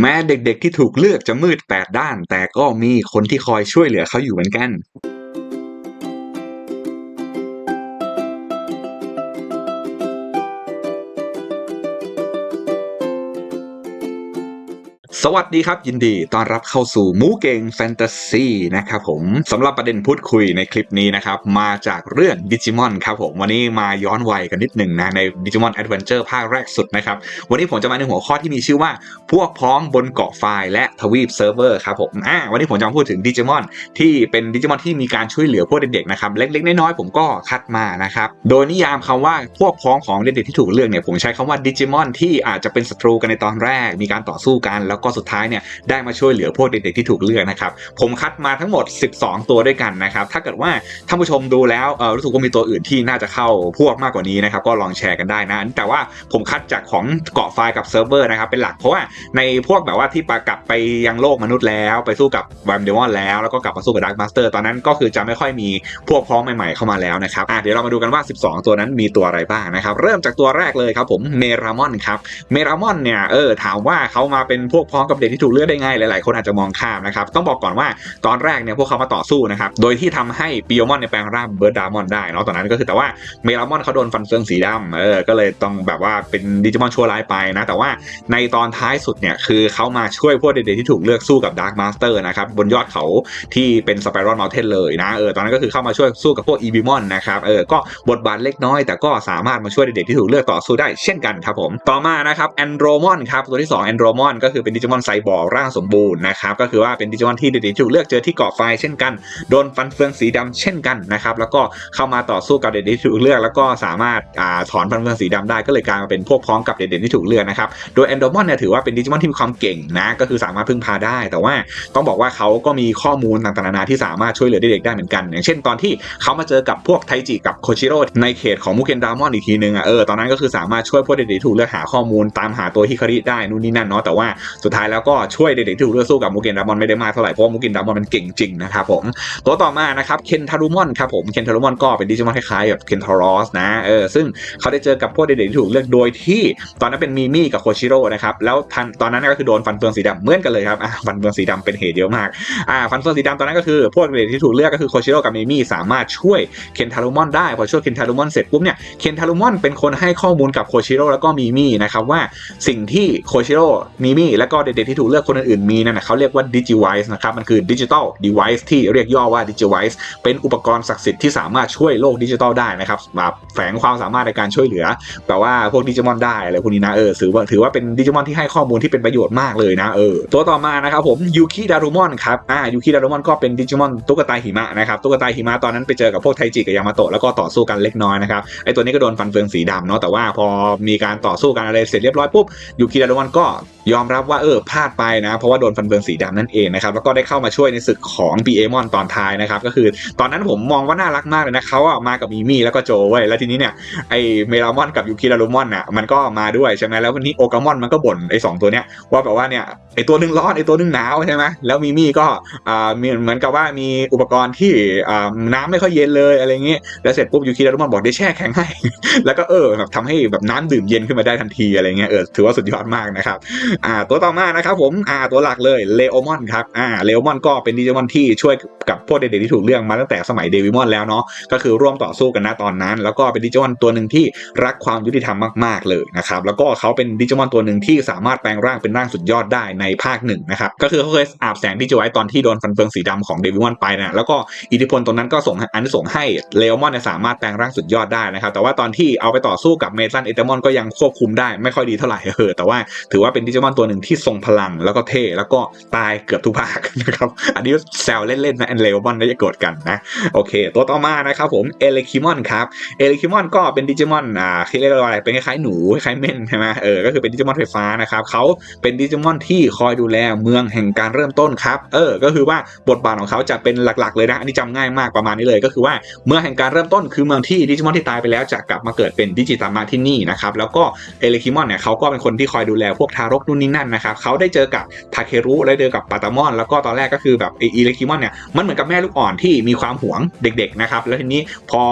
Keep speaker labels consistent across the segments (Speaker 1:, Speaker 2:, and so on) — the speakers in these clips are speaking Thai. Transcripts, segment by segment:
Speaker 1: แม้เด็กๆที่ถูกเลือกจะมืดแปดด้าน แต่ก็มีคนที่คอยช่วยเหลือเขาอยู่เหมือนกัน สวัสดีครับ ยินดีต้อนรับเข้าสู่หมูเก่งแฟนตาซีนะครับผมสำหรับประเด็นพูดคุยในคลิปนี้นะครับ มาจากเรื่องดิจิมอนครับผมวันนี้มาย้อนวัยกันนิดหนึ่งนะ ในดิจิมอนแอดเวนเจอร์ภาคแรกสุดนะครับ วันนี้ผมจะมาในหัวข้อที่มีชื่อว่า พวกพ้องบนเกาะไฟล์และทวีปเซิร์ฟเวอร์ครับผมอ่าวันนี้ผมจะมาพูดถึงดิจิมอนที่เป็นดิจิมอนที่มีการช่วยเหลือพวกเด็กๆนะครับเล็กๆน้อยๆผมก็คัดมานะครับโดยนิยามคำว่าพวกพ้องของเด็กๆที่ถูกเลือกเนี่ยผมใช้คำว่าดิจิมอนที่อาจจะเป็นศัตรูกันในตอนแรกมีการต่อสู้กันแล้วก็สุดท้ายเนี่ยได้มาช่วยเหลือพวกเด็กๆที่ถูกเลือกนะครับผมคัดมาทั้งหมด 12 ตัวด้วยกันนะครับถ้าเกิดว่าท่านผู้ชมดูแล้วรู้สึกว่ามีตัวอื่นที่น่าจะเข้าพวกมากกว่านี้นะครับก็ลองแชร์กันได้นะ แต่ว่าผมคัดจากของเกาะไฟล์กับเซิร์ฟเวอร์นะครับเป็นหลักเพราะว่าในพวกแบบว่าที่ปากลับไปยังโลกมนุษย์แล้ว ไปสู้กับแวมเดมอนแล้วแล้วก็กลับมาสู้กับดาร์ m มาสเตอร์ตอนนั้นก็คือจะไม่ค่อยมีพวกพร้องใหม่ๆเข้ามาแล้วนะครับอะเดี๋ยวเรามาดูกันว่า 12 ตัวนั้นมีตัวอะไรบ้างนะครับเริ่มจากตัวแรกเลยครับผมเมรามอนครับเมรามอนเนี่ยเออถามว่าเขามาเป็นพวกพองกับเด็กที่ถูกเลือกได้ไงหลายๆ คนอาจจะมองข้ามนะครับต้องบอกก่อนว่าตอนแรกเนี่ยพวกเขามาต่อสู้นะครับโดยที่ทำให้ปิโอมอนในแปลงร่างเบิร์ดดามอนได้เนาะตอนนั้นก็คือแต่ว่าเมรามอนเขาโดนฟันเฟืองสีดำเออก็เลยต้องแบบว่าเป็นดิจิมอนชั่วร้ายไปนะแต่ว่าในตอนท้ายสุดเนี่ยคือเขามาช่วยพวกเด็กๆที่ถูกเลือกสู้กับดาร์ m มาสเตอร์นะครับบนยอดเขาที่เป็นสไปรอนม u ลเทนเลยนะเออตอนนั้นก็คือเข้ามาช่วยสู้กับพวกอีบิมอนนะครับเออก็บทบาทเล็กน้อย แต่ก็สามารถมาช่วยเด็กๆที่ถูกเลือกต่อสู้ได้เช่นกันครับผมต่อมานะครับแอนโดรมอนครับตัวที่2แอนโดรมอนก็คือเป็นดิจิมอนไซบอร์ร่างสมบูรณ์นะครับก็คือว่าเป็นดิจิมอนที่เด็กๆที่ถูกเลือกเจอที่เกาะไฟเช่นกัน โดนฟันเฟืองสีดำเช่นกันนะครับแล้วก็เข้ามาต่อสู้กับเด็กๆที่ถูกเลือก แล้วก็สามารถอ่าถอนฟันเฟืองสีดำได้ก็เลยกลายมาเป็นพวกพ้องกับเด็กๆที่ถูกเลือกนะครับโดยแอนโดมอนเนี่ยถือว่าเป็นดิจิมอนที่มีความเก่งนะก็คือสามารถพึ่งพาได้ แต่ว่าต้องบอกว่าเขาก็มีข้อมูลต่างๆนานาที่สามารถช่วยเหลือเด็กๆได้เหมือนกัน อย่างเช่นตอนที่เขามาเจอกับพวกไทจิกับโคชิโร่ในเขตของมุเกนดามอนอีกทีนึงอะเออตอนนั้นก็คือสามารถช่วยพวกเด็กๆถูกเลือกหาข้อมูลตามหาตัวฮิคาริได้นู่นนี่นั่นเนาะแต่ว่าสุดท้ายแล้วก็ช่วยเด็กๆที่ถูกเลือกสู้กับมุเกนดามอนไม่ได้มากเท่าไหร่เพราะมุเกนดามอนมันเก่งจริงนะครับผมตัวต่อมานะครับเคนทารุมอนครับผมเคนทารุมอนก็เป็นดิจิมอนคล้ายๆกับเคนทารอสนะเออซึ่งเขาได้เจอกับพวกเด็กๆที่ถูกเลือกโดยที่ตอนนั้นเป็นมีมี่กับโคชิโร่นะครับแล้วตอนนั้นก็คือโดนฟันเฟืองสีดำเหมือนกันเลยครับฟันเฟืองสีดำเป็นเหตุเยอะมากอ่าฟันเฟืองสีดำตอนนั้นก็คือพวกเด็กที่ถูกเลือกก็คือโคชิโร่กับมีมี่สามารถช่วยเคนทารุมอนได้พอช่วยเคนทารุมอนเสร็จปุ๊บเนี่ยเคนทารุมอนเป็นคนให้ข้อมูลกับโคชิโร่แล้วก็มีมี่นะครับว่าสิ่งที่โคชิโร่มีมี่แล้วก็เด็กๆที่ถูกเลือกคนอื่นๆมีนั่นนะเขาเรียกว่าดิจิไวส์นะครับมันคือดิจิตอลดีไวส์ที่เรียกย่อว่าดิจิไวส์เป็นอุปกรณ์ศักดิ์สิทธิ์ที่สามารถช่วยโลกดิจิตอลได้นะครับแบบแฝงความสามารถในการช่วยเหลือแบบว่าพวกดิจิมอนได้อะไรพวกนี้นะเออถือว่าถือว่าเป็นดิจิมอนที่ให้ข้อมูลที่เป็นประโยชน์มากเลยนะเออตัวต่อมานะครับผมยูคิดารุมอนครับอ่ายูคิดารุมอนก็เป็นดิจิมอนตุ๊กตาหิมะนะครับตุ๊กตาหิมะตอนนั้นไปเจอกับพวกไทจิกับยามาโตะแล้วก็ต่อสู้กันเล็กน้อยนะครับไอตัวนี้ก็โดนฟันเฟืองสีดำเนาะแต่ว่าพอมีการต่อสู้กันอะไรเสร็จเรียบร้อยปุ๊บยูคิดารุมอนก็ ยอมรับว่าเออพลาดไปนะ เพราะว่าโดนฟันเฟืองสีดำนั่นเองนะครับแล้วก็ได้เข้ามาช่วยในศึกของบีเอมอนตอนท้ายนะครับก็คือตอนนั้นผมมองว่าน่ารักมากเลยนะเขาอะมากับมีมี่แล้วก็โจเว้ยแล้วทีนี้เนี่ยไอเมลามอนกับยูคิรารุมอนอะมันก็มาด้วยใช่ไหมแล้ววันนี้โอกามอนมันก็บ่นไอสองตัวเนี้ยว่าแบบว่าเนี่ยไอตัวหนึ่งร้อนไอตัวหนึ่งหนาวใช่ไหมแล้วมีมี่ก็อ่าเหมือนกับว่ามีอุปกรณ์ที่อ่าน้ำไม่ค่อยเย็นเลยอะไรเงี้ยแล้วเสร็จปุ๊บยูคิดารุมอนบอกได้แช่แข็งให้ แล้วก็เออแบบทำให้แบบน้ำดื่มเย็นขึ้นมาได้ทันทีอะไรเงี้ยเออถือว่าสุดยอดมากนะครับอ่าตัวต่อมานะครับผมอ่าตัวหลักเลยเลโอมอนครับอ่าเลโอมอนก็เป็นดิจิมอนที่ช่วยกับพวกเด็กๆที่ถูกเลือกมาตั้งแต่สมัยเดวิมอนแล้วเนาะก็คือร่วมต่อสู้กันนะตอนนั้น แล้วก็เป็นดิจิมอนตัวหนึ่งที่รักความยุติธรรมมากๆเลยนะครับแล้วก็เขาเป็นดิจิมอนตัวหนึ่งที่สามารถแปลงร่างเป็นร่างสุดยอดได้ในภาคหนึ่งนะครับก็คือเขาเคยอาบแสงดิจิไว้ตอนที่โดนฟันเฟืองสีดำของเดวิมอนไปนะแล้วก็อิทธิพลตรงนั้นก็ส่งอันส่งให้เลโอมอนเนี่ยสามารถแปลงร่างสุดยอดได้นะครับแต่ว่าตอนที่เอาไปต่อสู้กับเมซันเอเตมอนก็ยังควบคุมได้ไม่ค่อยดีเท่าไหร่เออแต่ว่าถือว่าเป็นดิจิมอนตัวหนึ่งที่ทรงพลังแล้วก็เท่แล้วก็ตายเกือบทุกภาคนะครับอันนี้แซวเล่นๆนะแอนเลโอมอนไม่จะโกรธกันนะโอเค ตัวต่อมานะครับผมเอเลคิมอนครับเอเลคิมอนก็เป็นดิจิมอนอ่าที่เรียกว่าอะไรเป็นคล้ายๆหนูคล้ายๆเม่นใช่ไหมเออก็คือเป็นดิจิมอนไฟฟ้านะครับเขาเป็นดิจิมอนที่คอยดูแลเมืองแห่งการเริ่มต้นครับ เออ ก็คือว่าบทบาทของเขาจะเป็นหลักๆ เลยนะ อันนี้จำง่ายมากประมาณนี้เลย ก็คือว่าเมืองแห่งการเริ่มต้นคือเมืองที่ดิจิมอนที่ตายไปแล้วจะกลับมาเกิดเป็นดิจิตามาที่นี่นะครับ แล้วก็เอเลคิมอนเนี่ยเขาก็เป็นคนที่คอยดูแลพวกทารกนู่นนี่นั่นนะครับเขาได้เจอกับทาเครุได้เจอกับปาตามอน แล้วก็ตอนแรกก็คือแบบเอเลคิมอนเนี่ยมันเหมือนกับแม่ลูกอ่อนที่มีความหวงเด็กๆนะครับแล้วทีนี้พอ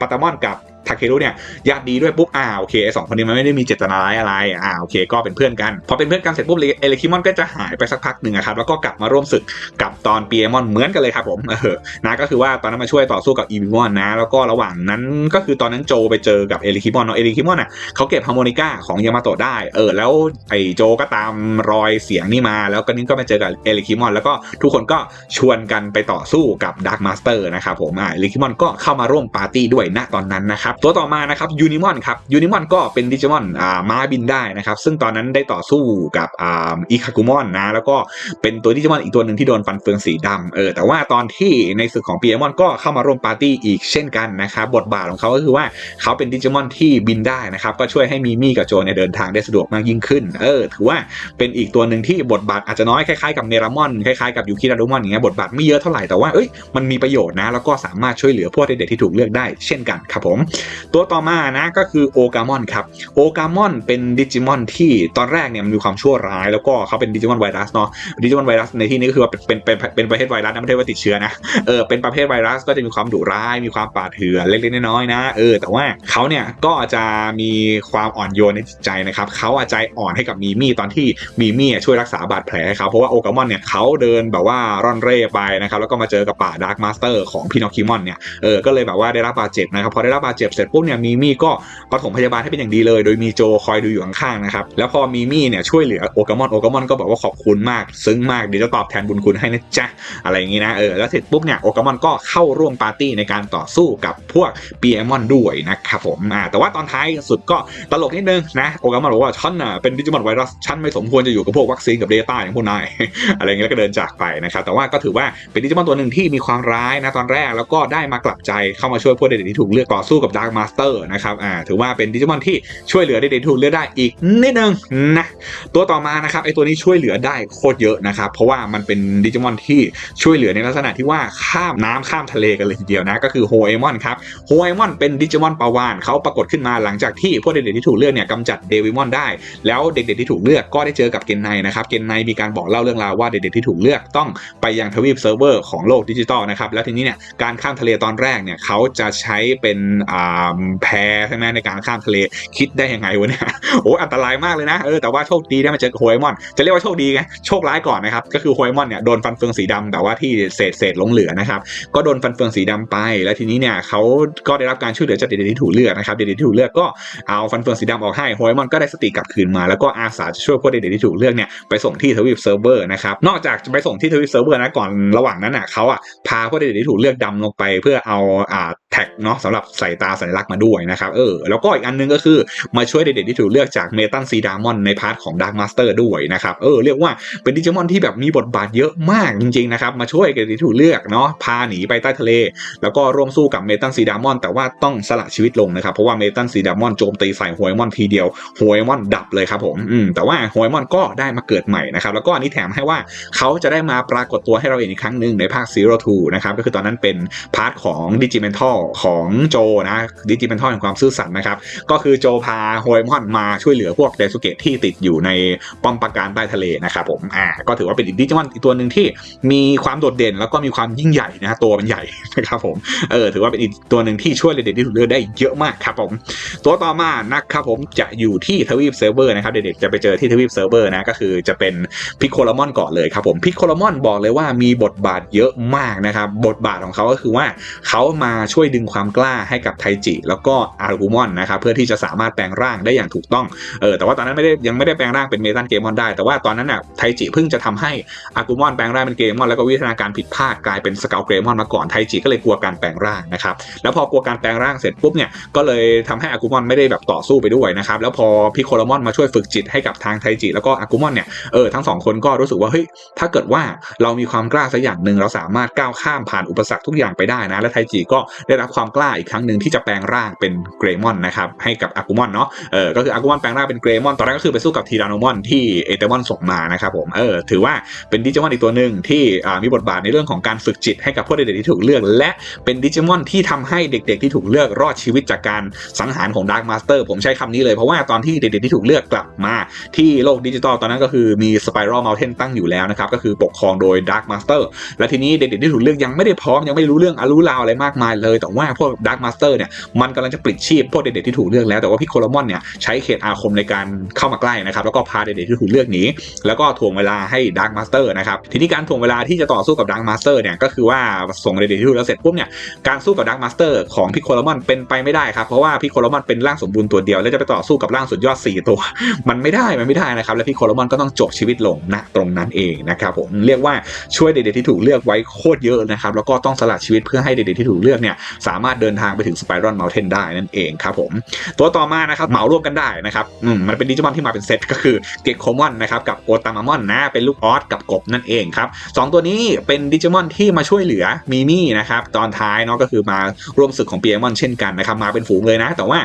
Speaker 1: ปาตามอนกับ ทาเครุเนี่ยญาติดีด้วยปุ๊บอ่าโอเคไอสองคนนี้มันไม่ได้มีเจตนาร้ายอะไรอ่าโอเคก็เป็นเพื่อนกันพอเป็นเพื่อนกันเสร็จปุ๊บเอเลคิมอนก็จะหายไปสักพักหนึ่งครับแล้วก็กลับมาร่วมศึกกับตอนปีเอมอนเหมือนกันเลยครับผมเออนะก็คือว่าตอนนั้นมาช่วยต่อสู้กับอีวิมอนนะแล้วก็ระหว่างนั้นก็คือตอนนั้นโจไปเจอกับเอเลคิมอนเนาะเอเลคิมอนอะเขาเก็บฮาร์โมนิก้าของยามาโตะได้เออแล้วไอโจก็ตามรอยเสียงนี่มา แล้วก็นี่ก็ไปเจอกับเอเลคิมอนแล้วก็ทุกคนก็ชวนกันไปต่อสู้กับดาร์ m มาสเตอร์นะครับผมอ่าเอเลคิมอนก็เข้ามาร่วมปาร์ตี้ด้วยณตอนนั้นนะครับตัวต่อมานะครับยูนิมอนครับยูนิมอนก็เป็นดิจิมอนอ่าม้าบินได้นะครับ ซึ่งตอนนั้นได้ต่อสู้กับอ่าอิคากุมอนนะแล้วก็เป็นตัวดิจิมอนอีกตัวหนึ่งที่โดนฟันเฟืองสีดำเออแต่ว่าตอนที่ในศึกของปีเอมอนก็เข้ามาร่วมปาร์ตี้อีกเช่นกันนะครับบทบาทของเขาก็คือว่าเขาเป็นดิจิมอนที่บินได้นะครับก็ช่วยให้มีมี่กับโจเนี่ยเดินทางได้สะดวกมากยิ่งขึ้นเออถือว่าเป็นอีกตัวหนึ่งที่บทบาทอาจจะน้อยคล้ายๆกับเนรามอนคล้ายๆกับยูคิราดุมอนอย่างเงี้ยบทบาทไม่เยอะเท่าไหร่แต่ว่าเอ้ยมันมีประโยชน์นะแล้วก็สามารถช่วยเหลือพวกเด็กๆที่ถูกเลือกได้เช่นกันครับผมตัวต่อมานะก็คือโอกามอนครับโอกามอนเป็นดิจิมอนที่ตอนแรกเนี่ยมันมีความชั่วร้าย แล้วก็เขาเป็นดิจิมอนไวรัสเนาะดิจิมอนไวรัสในที่นี้ก็คือว่าเป็นเป็นเป็นประเภทไวรัสนะไม่ใช่ว่าติดเชื้อนะเออเป็นประเภทไวรัสก็จะมีความดุร้ายมีความป่าเถื่อนเล็กๆน้อยๆนะเออแต่ว่าเขาเนี่ยก็จะมีความอ่อนโยนในจิตใจนะครับเขาอาจใจอ่อนให้กับมีมี่ตอนที่มีมี่ช่วยรักษาบาดแผลให้เขาเพราะว่าโอกามอนเนี่ยเขาเดินแบบว่าร่อนเร่ไปนะครับแล้วก็มาเจอกับป่าดาร์กมาสเตอร์ของพี่นอคิมอนเนี่ยเออก็เลยแบบว่าได้รับบาดเจ็บนะครับพอได้รับบาดเจ็บเสร็จปุ๊บเนี่ยมีมี่ก็ปฐมพยาบาลให้เป็นอย่างดีเลย โดยมีโจคอยดูอยู่ข้างๆนะครับแล้วพอมีมี่เนี่ยช่วยเหลือโอกามอนโอกามอนก็บอกว่าขอบคุณมาก ซึ้งมากเดี๋ยวจะตอบแทนบุญคุณให้นะจ๊ะอะไรอย่างงี้นะเออแล้วเสร็จปุ๊บเนี่ยโอกามอนก็เข้าร่วมปาร์ตี้ในการต่อสู้กับพวกปีเอมอนด้วยนะครับผมอ่าแต่ว่าตอนท้ายสุดก็ตลกนิดนึงนะโอกามอนบอกว่าฉันน่ะเป็นดิจิมอนไวรัสฉันไม่สมควรจะอยู่กับพวกวัคซีนกับเดต้าอย่างพวกนายอะไรเงี้ยแล้วก็เดินจากไปนะครับแต่ว่าก็ถือว่าเป็นดิจิมอนตัวหนึ่งที่มีความร้ายนะตอนแรกแล้วก็ได้มากลับใจเข้ามาช่วยพวกเด็กที่ถูกเลือกต่อสู้กับดาร์ m มาสเตอร์นะครับอ่าถือว่าเป็นดิจิมอนที่ช่วยเหลือเด็กๆที่ถูกเลือกได้อีกนิดนึงนะตัวต่อมานะครับไอตัวนี้ช่วยเหลือได้โคตรเยอะนะครับเพราะว่ามันเป็นดิจิมอนที่ช่วยเหลือในลักษณะที่ว่าข้ามน้ำข้ามทะเลกันเลยทีเดียวนะก็คือโฮเอมอนครับโฮเอมอนเป็นดิจิมอนปาวานเขาปรากฏขึ้นมาหลังจากที่พวกเด็กๆที่ถูกเลือกเนี่ยกำจัดเดวิมอนได้ แล้วเด็กๆที่ถูกเลือกก็ได้เจอกับเกนไนนะครับเกนไนมีการบอกเล่าเรื่องราวว่าเด็กๆที่ถูกเลือกต้องไปยังทวีปเซิร์ฟเวอร์ของโลกดิจิตอลนะครับแล้วทีนี้เนี่ยการข้ามทะเลตอนแรกเนี่ยเขาจะใช้เป็นอ่าแพใช่ไหมในการข้ามทะเลคิดได้ยังไงวะเนี่ยโอ้อันตรายมากเลยนะเออแต่ว่าโชคดีได้มาเจอโฮเอมอนจะเรียกว่าโชคดีไงโชคร้ายก่อนนะครับก็คือโฮเอมอนเนี่ยโดนฟันเฟืองสีดำแต่ว่าที่เศษเศษหลงเหลือนะครับก็โดนฟันเฟืองสีดำไป แล้วทีนี้เนี่ยเขาก็ได้รับการช่วยเหลือจากเด็กที่ถูกเลือกนะครับเด็กที่ถูกเลือกก็เอาฟันเฟืองสีดำออกให้โฮเอมอนก็ได้สติกลับคืนมา แล้วก็อาสาจะช่วยพวกเด็กที่ถูกเลือกเนี่ยไปส่งที่ทวีปเซิร์ฟเวอร์นะครับนอกจากจะไปส่งที่ทวีปเซิร์ฟเวอร์นะก่อนระหว่างนั้นอะเขาอะพาพวกเด็กที่ถูกเลือกดำลงไปเพื่อเอาอ่า แท็กเนาะสำหรับใส่ตาสัญลักษณ์มาด้วยนะครับเออแล้วก็อีกอันนึงก็คือมาช่วยเด็กๆที่ถูกเลือกจากเมตันซีดามอนในพาร์ทของดาร์ m มาสเตอร์ด้วยนะครับเออเรียกว่าเป็นดิจิมอนที่แบบมีบทบาทเยอะมากจริงๆนะครับมาช่วยเด็กๆที่ถูกเลือกเนาะพาหนีไปใต้ทะเล แล้วก็ร่วมสู้กับเมตันซีดามอนแต่ว่าต้องสละชีวิตลงนะครับเพราะว่าเมตันซีดามอนโจมตีใส่โฮเอมอนทีเดียวโฮเอมอนดับเลยครับผมอืมแต่ว่าโฮเอมอนก็ได้มาเกิดใหม่นะครับแล้วก็อันนี้แถมให้ว่าเขาจะได้มาปรากฏตัวให้เราเห็นอีกครั้งหนึ่งในภาค Zero Two นะครับก็คือตอนนั้นเป็นพาร์ทของดิจิเมนทัลของโจนะดิจิเมนทัลแห่งความซื่อสัตย์นะครับ ก็คือโจพาโฮเอมอนมาช่วยเหลือพวกเดซุเกะที่ติดอยู่ในป้อมปราการใต้ทะเลนะครับผมอ่าก็ถือว่าเป็นอีกดิจิมอนอีกตัวหนึ่งที่มีความโดดเด่นแล้วก็มีความยิ่งใหญ่นะตัวมันใหญ่นะครับผมเออถือว่าเป็นอีกตัวหนึ่งที่ช่วยเด็กๆที่ถูกเลือกได้เยอะมากครับผมตัวต่อมานะครับผมจะอยู่ที่ทวีปเซิร์ฟเวอร์นะครับเด็กๆจะไปเจอที่ทวีปเซิร์ฟเวอร์นะก็คือจะเป็นพิกโคลมอนก่อนเลยครับผมพิกโคลมอนบอกเลยว่ามีบทบาทเยอะมากนะครับบทบาทของเขาก็คือว่าเขามาช่วยดึงความกล้าให้กับไทจิ แล้วก็อาร์กูมอนนะครับเพื่อที่จะสามารถแปลงร่างได้อย่างถูกต้องเออแต่ว่าตอนนั้นไม่ได้ยังไม่ได้แปลงร่างเป็นเมตันเกมอนได้ แต่ว่าตอนนั้นน่ะไทจิเพิ่งจะทำให้อาร์กูมอนแปลงร่างเป็นเกมอนแล้วก็วิทยาการผิดพลาดกลายเป็นสเกลเกมอนมาก่อนไทจิก็เลยกลัวการแปลงร่างนะครับแล้วพอกลัวการแปลงร่างเสร็จปุ๊บเนี่ยก็เลยทำให้อาร์กูมอนไม่ได้แบบต่อสู้ไปด้วยนะครับแล้วพอพิโคลมอนมาช่วยฝึกจิตให้กับทางไทจิแล้วก็อาร์กูมอนเนี่ยเออทั้งสองคนก็รู้สึกว่าเฮ้ยถ้าเกิดว่าเรามีความกล้าสักอย่างหนึ่งเราสามารถก้าวข้ามผ่านอุปสรรคทุกอย่างไปได้นะและไทจิก็ได้รับความกล้าอีกครั้งหนึ่งที่จะแปลงร่างเป็นเกรมอนนะครับให้กับอากูมอนเนาะเออก็คืออากูมอนแปลงร่างเป็นเกรมอนตอนแรกก็คือไปสู้กับทีรานมอนที่เอเตมอนส่งมานะครับผมเออถือว่าเป็นดิจิมอนอีกตัวหนึ่งที่มีบทบาทในเรื่องของการฝึกจิตให้กับพวกเด็กๆที่ถูกเลือก และเป็นดิจิมอนที่ทำให้เด็กๆที่ถูกเลือกรอดชีวิตจากการสังหารของดาร์ m มาสเตอร์ผมใช้คำนี้เลยเพราะว่าตอนที่เด็กๆที่ถูกเลือกกลับมาที่โลกดิจิตอลตอนนั้นก็คือมีสไปรัลเมลเทนตั้งอยู่แล้วนะครับก็คือปกครองโดยดาร์ m มาสเตอร์และทีนี้เด็กๆที่ถูกเลือกยังไม่ได้พร้อมยังไม่รู้เรื่องอรู้ราวอะไรมากมายเลยแต่ว่าพวกดาร์ m มาสเตอร์เนี่ยมันกำลังจะปลิดชีพพวกเด็กๆที่ถูกเลือกแล้วแต่ว่าพี่โคลมอนเนี่ยใช้เขตอาคมในการเข้ามาใกล้นะครับแล้วก็พาเด็กๆที่ถูกเลือกหนีแล้วก็ถ่วงเวลาให้ดาร์ m มาสเตอร์นะครับทีนี้การถ่วงเวลาที่จะต่อสู้กับดาร์ m มาสเตอร์เนี่ยก็คือว่าส่งเด็กๆที่ถูกเลือกเสร็จปุ๊บเนี่ยการสู้กับดาร์ m มาสเตอร์ของพี่โคลมอนเป็นไปไม่ได้ครับเพราะว่าพี่โคลมอนเป็นร่างสมบูรณ์ตัวเดียวแล้วจะไปต่อสู้กับร่างสุดยอดสี่ตัว มันไม่ได้มันไม่ได้นะครับและพี่โคลมอนก็ต้องจบชีวิตลงณตรงนั้นเองนะครับผมเรียกว่าช่วยเด็กๆที่ถูกเลือกไว้โคตรเยอะนะครับแล้วก็ต้องสละชีวิตเพื่อให้เด็กๆที่ถูกเลือกเนี่ยสามารถเดินทางไปถึงสไปรอนเมลเทนได้นั่นเองครับผมตัวต่อมานะครับเหมารวมกันได้นะครับอืมมันเป็นดิจิมอนที่มาเป็นเซตก็คือเกกโคมอนนะครับกับโอตามามอนนะเป็นลูกออสกับกบนั่นเองครับสองตัวนี้เป็นดิจิมอนที่มาช่วยเหลือมีมี่นะครับตอนท้ายเนาะก็คือมาร่วมศึกของเปียมอนเช่นกันนะครับมาเป็นฝูงเลยนะ แต่ว่า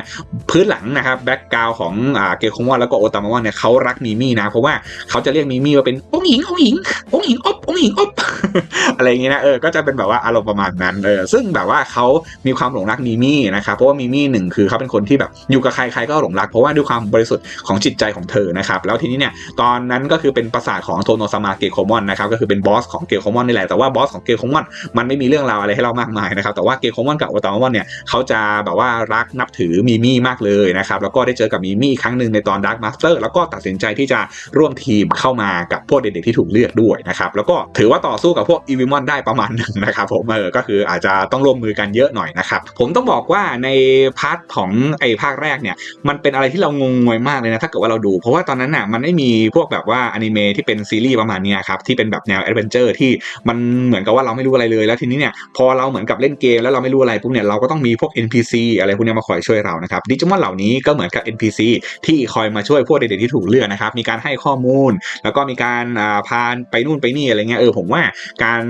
Speaker 1: พื้นหลังนะครับแบ็กกราวของอ่าเกกโคมอนแล้วก็โอตามามอนเนี่ยเขารักมีมี่นะ เพราะว่าเขาจะเรียกมีมี่ว่าเป็นองหญิงองหญิงองหญิงอบองหญิงอบอะไรอย่างเงี้ยนะเออก็จะเป็นแบบว่าอารมณ์ประมาณนั้นเออซึ่งแบบว่าเขามีความหลงรักมีมี่นะครับเพราะว่ามีมี่หนึ่งคือเขาเป็นคนที่แบบอยู่กับใครใครก็หลงรัก เพราะว่าด้วยความบริสุทธิ์ของจิตใจของเธอนะครับแล้วทีนี้เนี่ยตอนนั้นก็คือเป็นปราสาทของโทโนซามาเกโคมอนนะครับก็คือเป็นบอสของเกโคมอนนี่แหละแต่ว่าบอสของเกโคมอนมันไม่มีเรื่องราวอะไรให้เรามากมายนะครับแต่ว่าเกโคมอนกับโอตามามอนเนี่ยเขาจะแบบว่ารักนับถือมีมี่มากเลยนะครับแล้วก็ได้เจอกับมีมี่ครั้งหนึ่งในตอนดาร์ m มาสเตอร์แล้วก็ตัดสินใจที่จะร่วมทีมเข้ามากับพวกเด็กๆที่ถูกเลือกด้วยนะครับแล้วก็ถือว่าต่อสู้กับพวกอีวิมอนได้ประมาณหนึ่งนะครับผมเออก็คืออาจจะต้องร่วมมือกันเยอะหน่อยนะครับผมต้องบอกว่าในพาร์ทของไอ้ภาคแรกเนี่ยมันเป็นอะไรที่เรางงงวยมากเลยนะถ้าเกิดว่าเราดู เพราะว่าตอนนั้นน่ะมันไม่มีพวกแบบว่าอนิเมะที่เป็นซีรีส์ประมาณนี้ครับที่เป็นแบบแนวแอดเวนเจอร์ที่มันเหมือนกับว่าเราไม่รู้อะไรเลย แล้วทีนี้เนี่ยพอเราเหมือนกับเล่นเกมแล้วเราไม่รู้อะไรปุ๊บเนี่ยเราก็ต้องมีพวก NPC อะไรพวกเนี้ยมาคอยช่วยเรานะครับดิจิมอนเหล่านี้ก็เหมือนกับ NPC ที่คอยมาช่วยพวกเด็กๆที่ถูกเลือกนะครับมีการให้ข้อมูล แล้วก็มีการอ่าพาไปนู่นไปนี่อะไรเงี้ยเออผมว่าการ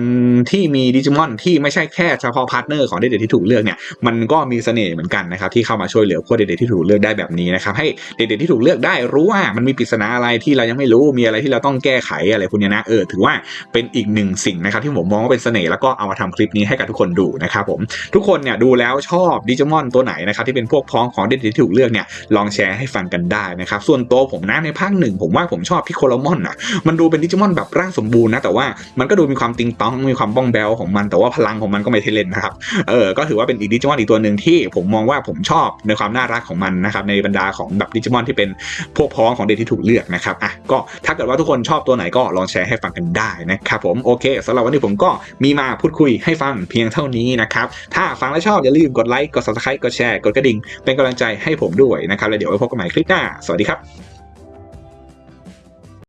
Speaker 1: ที่มีดิจิมอนที่ไม่ใช่แค่เฉพาะพาร์ทเนอร์ของเด็กๆที่ถูกเลือกเนี่ยมันก็มีเสน่ห์เหมือนกันนะครับที่เข้ามาช่วยเหลือพวกเด็กๆที่ถูกเลือกได้แบบนี้นะครับให้เด็กๆที่ถูกเลือกได้รู้ว่ามันมีปริศนาอะไรที่เรายังไม่รู้มีอะไรที่เราต้องแก้ไขอะไรพวกนี้นะเออถือว่าเป็นอีกหนึ่งสิ่งนะครับที่ผมมองว่าเป็นเสน่ห์แล้วก็เอามาทำคลิปนี้ให้กับทุกคนดูนะครับผมทุกคนเนี่ยดูแล้วชอบดิจิมอนตัวไหนนะครับที่เป็นพวกพ้องของเด็กๆที่ถูกเลือกเนี่ยลองแชร์ให้ฟังกันได้นะครับส่วนตัวผมนะในภาคหนึ่งผมว่าผมชอบพิโคลมอนอะมันดูเป็นดิจิมอนแบบร่างสมบูรณ์นะแต่ว่ามันก็ดูมีความติงต้องมีความบ้องแบลของมัน แต่ว่าพลังของมันก็ไม่เทเลนนะครับเออก็ถือว่าเป็นอีกดิจิมอนอีกตัวหนึ่งที่ผมมองว่าผมชอบในความน่ารักของมันนะครับในบรรดาของแบบดิจิมอนที่เป็นพวกพ้องของเด็กที่ถูกเลือกนะครับอะก็ถ้าเกิดว่าทุกคนชอบตัวไหนก็ลองแชร์ให้ฟังกันได้นะครับผมโอเคสำหรับวันนี้ผมก็มีมาพูดคุยให้ฟังเพียงเท่านี้นะครับถ้าฟังแล้วชอบอย่าลืมกดไลค์กด subscribe กดแชร์กดกระดิ่งเป็นกำลังใจให้ผมด้วยนะครับแล้วเดี๋ยวไว้พบกันใหม่คลิปหน้าสวัสดีครับ